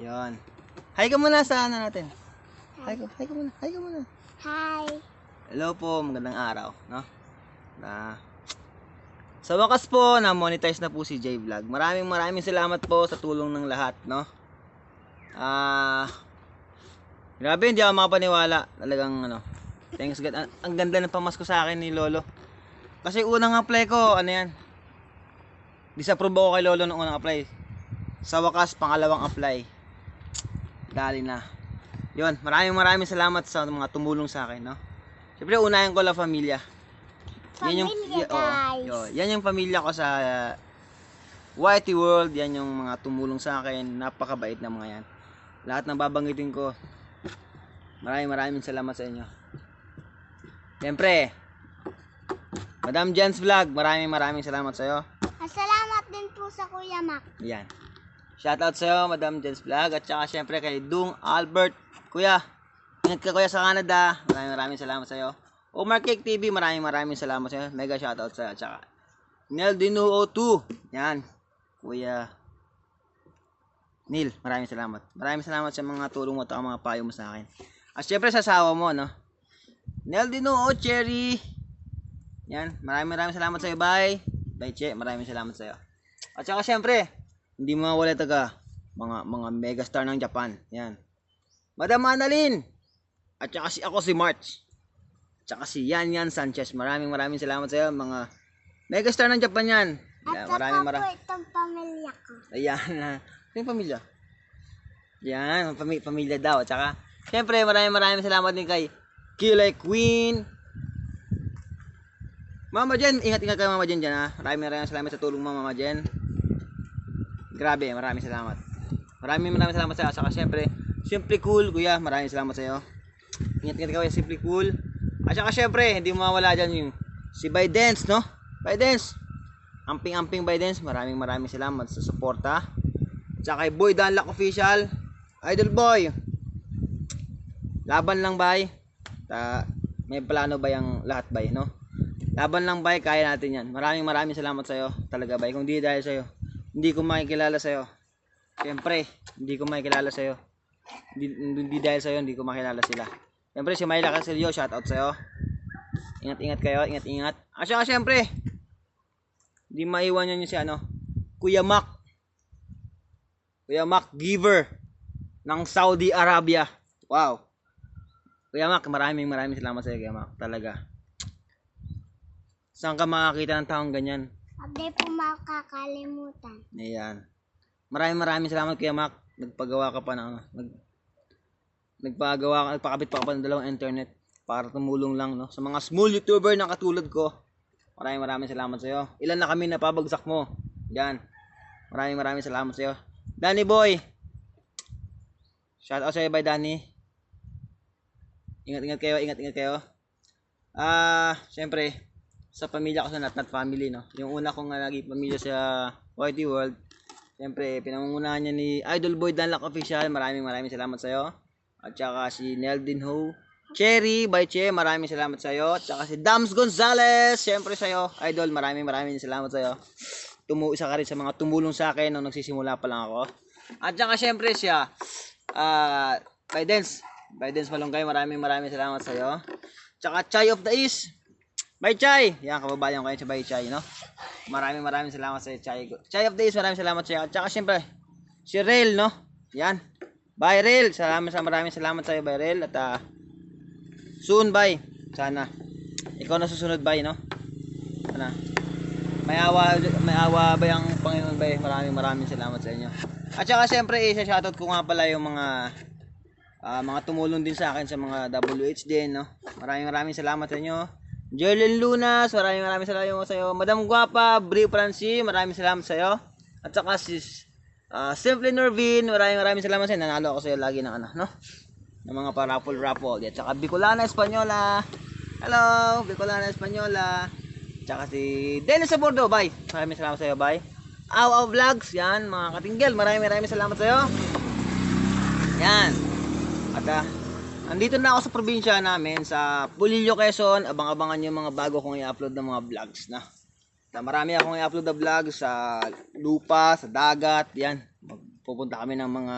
Yan. Hi ka muna sa ano natin. Hi ka, hi ka muna. Hi ka muna. Hi. Hello po, magandang araw, no? Na Sa wakas po, na-monetize na po si J Vlog. Maraming maraming salamat po sa tulong ng lahat, no? Ah Grabe, hindi ako makapaniwala. Talagang ano. Thanks God. Ang, ang ganda ng pamasko sa akin ni Lolo. Kasi unang apply ko, ano yan? Disapprove ako kay Lolo nung unang apply. Sa wakas, pangalawang apply. Dali na. Yun, maraming maraming salamat sa mga tumulong sa akin, no? Siyempre, unahin ko la pamilya. Pamilya, y- oo, guys. yun. yan yung pamilya ko sa uh, Whitey World. Yan yung mga tumulong sa akin. Napakabait na mga yan. Lahat ng babanggitin ko. Maraming maraming salamat sa inyo. Siyempre, Madam Jens Vlog, maraming maraming salamat sa iyo. At salamat din po sa Kuya Mac. Yan. Shoutout sa iyo, Madam Jens Vlog. At saka syempre kay Dung Albert. Kuya, ingat ka kuya sa Canada. Maraming maraming salamat sa iyo. Omar Cake TV, maraming maraming salamat sa iyo. Mega shoutout sa iyo. At saka Nel Dino 02. Yan. Kuya Neil, maraming salamat. Maraming salamat sa mga tulong mo at mga payo mo sa akin. At syempre sa asawa mo, no? Nel Dino O Cherry. Yan, maraming maraming salamat sa iyo. Bye. Bye, Che. Maraming salamat sa iyo. At saka syempre, hindi mawala taga mga mga megastar ng Japan. Yan. Madam Annalyn. At saka si ako si March. At saka si Yan Yan Sanchez. Maraming maraming salamat sa iyo mga megastar ng Japan yan. At maraming maraming itong pamilya ko. Ayan yung pamilya. Yan, pami- pamilya daw. At saka, syempre, maraming maraming salamat din kay Kilay Queen. Mama Jen, ingat-ingat kayo Mama Jen dyan ha. Maraming maraming salamat sa tulong mo Mama Jen. Grabe, maraming salamat. Maraming maraming salamat sa iyo. At saka syempre, Simply Cool, kuya, maraming salamat sa iyo. Ingat-ingat kayo, Simply Cool. At saka syempre, hindi mawala dyan yung si Bidens, no? Bidens, amping-amping Bidens, maraming maraming salamat sa suporta. Tsaka kay Boy Danlock Official, Idol Boy. Laban lang bay. Ta may plano ba yung lahat bay, no? Laban lang bay, kaya natin yan. Maraming maraming salamat sa iyo. Talaga bay, kung di dahil sa iyo, hindi ko makikilala sa iyo. Siyempre, hindi ko makikilala sa iyo. Hindi, hindi dahil sa iyo, hindi ko makilala sila. Siyempre, si Myla Casilio, shout out sa iyo. Ingat-ingat kayo, ingat-ingat. Ah, saka siyempre, hindi maiwan yung si ano, Kuya Mac. Kuya Mac Giver ng Saudi Arabia. Wow. Kuya Mac, maraming maraming salamat sa iyo, Kuya Mac. Talaga. Saan ka makakita ng taong ganyan? Di po makakalimutan. Ayan. Maraming maraming salamat Kuya Mac. Nagpagawa ka pa ng ano, nag nagpagawa ka, nagpakabit pa ka pa ng dalawang internet para tumulong lang no sa mga small YouTuber na katulad ko. Maraming maraming salamat sa iyo. Ilan na kami napabagsak mo? Yan. Maraming maraming salamat sa iyo. Danny Boy. Shout out sa iyo by Danny. Ingat-ingat kayo, ingat-ingat kayo. Ah, syempre, sa pamilya ko sa Nat Nat Family, no? Yung una kong uh, naging pamilya sa Whitey World, syempre, pinangungunahan niya ni Idol Boy Danlock Official. Maraming maraming salamat sa iyo. At saka si Neldin Ho. Cherry by Che, maraming salamat sa iyo. At saka si Dams Gonzales, syempre sa iyo. Idol, maraming maraming salamat sa iyo. Tumu isa ka rin sa mga tumulong sa akin nung nagsisimula pa lang ako. At saka syempre siya, ah, Bidens. Bidens Malunggay, maraming maraming salamat sa iyo. Tsaka Chai of the East. Bye Chai! Yan, kababayan ko kayo sa Bye Chai, no? Maraming maraming salamat sa iyo, Chai. Chai of East, maraming salamat sa iyo. At saka syempre, si Rail, no? Yan. Bye Rail! Salamat sa maraming salamat sa iyo, Bye Rail. At ah, soon, bye. Sana. Ikaw na susunod, bye, no? Sana. May awa, may awa ba yung Panginoon ba? Maraming maraming salamat sa inyo. At saka syempre, isa shoutout ko nga pala yung mga ah, mga tumulong din sa akin sa mga WH din, no? Maraming maraming salamat sa inyo. Jerlyn Lunas, maraming maraming salamat sa iyo. Madam Guapa, Bri Franci, maraming salamat sa iyo. At saka si ah, Simply Norvin, maraming maraming salamat sa iyo. Nanalo ako sa iyo lagi ng ano, no? Ng mga parapol raffle. At saka Bicolana Espanyola. Hello, Bicolana Espanyola. Tsaka si Dennis Sabordo, bye. Maraming salamat sa iyo, bye. Aw Aw Vlogs, yan, mga katinggel. Maraming maraming salamat sa iyo. Yan. At ah, andito na ako sa probinsya namin sa Pulillo, Quezon. Abang-abangan yung mga bago kong i-upload ng mga vlogs na. Na marami akong i-upload na vlogs sa lupa, sa dagat, yan. Pupunta kami ng mga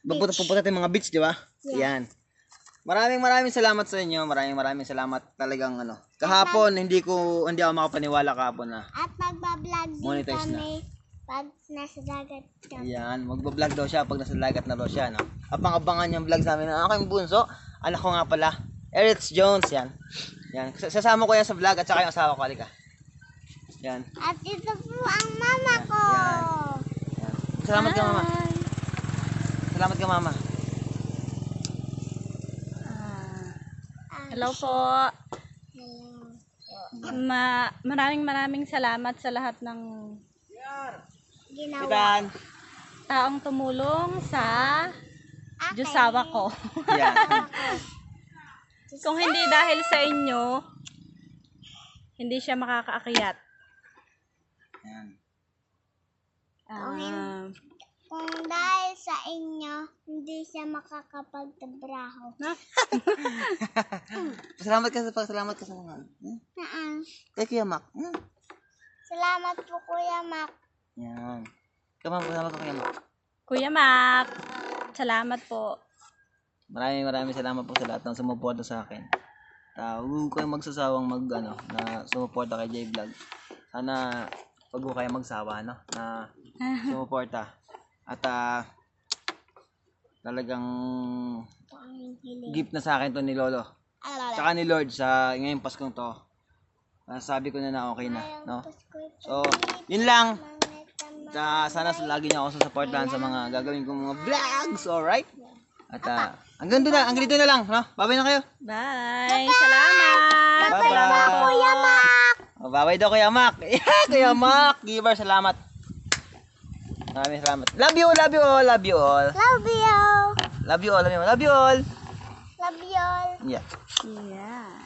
Pupunta, pupunta tayong mga beach, di ba? Yan. Maraming maraming salamat sa inyo. Maraming maraming salamat talagang ano. Kahapon, hindi ko, hindi ako makapaniwala kahapon na. At magbablog din Monetize na. kami pag nasa dagat kami. Yan, magbablog daw siya pag nasa dagat na daw siya, no? Abang-abangan yung vlog sa amin ng aking bunso. Anak ko nga pala, Eric Jones, yan. Yan, Sas- sasama ko yan sa vlog at saka yung asawa ko, halika. Yan, At ito po ang mama ko. yan. Salamat ka, mama. Salamat ka, mama. Ah, Ah, hello po. Ma maraming maraming salamat sa lahat ng Ginawa. Taong tumulong sa. Diyosawa ko. Yan. Kung hindi dahil sa inyo, hindi siya makakaakyat. Yan. Ah, Kung dahil sa inyo, hindi siya makakapagtrabaho. na, Salamat ka sa salamat ka sa mga. Hmm? Naan. Kay Kuya Mac. Hmm? Salamat po Kuya Mac. Yan. Come on, salamat ka Kuya Mac. Kuya Mac, salamat po. Maraming maraming salamat po sa lahat ng sumuporta sa akin. Uh, huwag kayong magsasawang mag, ano, na sumuporta kay J-Vlog. Sana wag ko kayo magsawa, no? Na sumuporta. At ah, talagang gift na sa akin to ni Lolo. Tsaka ni Lord sa ngayong Paskong to. Ah, sabi ko na na okay na, no? So, yun lang. Sa, sana sa lagi niyo ako susuportahan sa mga gagawin kong mga vlogs, alright? At ah, hanggang doon na, hanggang dito na lang, no? Babay na kayo. Bye! Salamat! Bye-bye. Kuya Mac. Oh, babay daw Kuya Mac. Yeah, Kuya Mac. Giver, salamat. Maraming salamat. Love you, love you all, love you all. Love you. Love you all, love you all. Love you all. Love you all. Yeah. Yeah.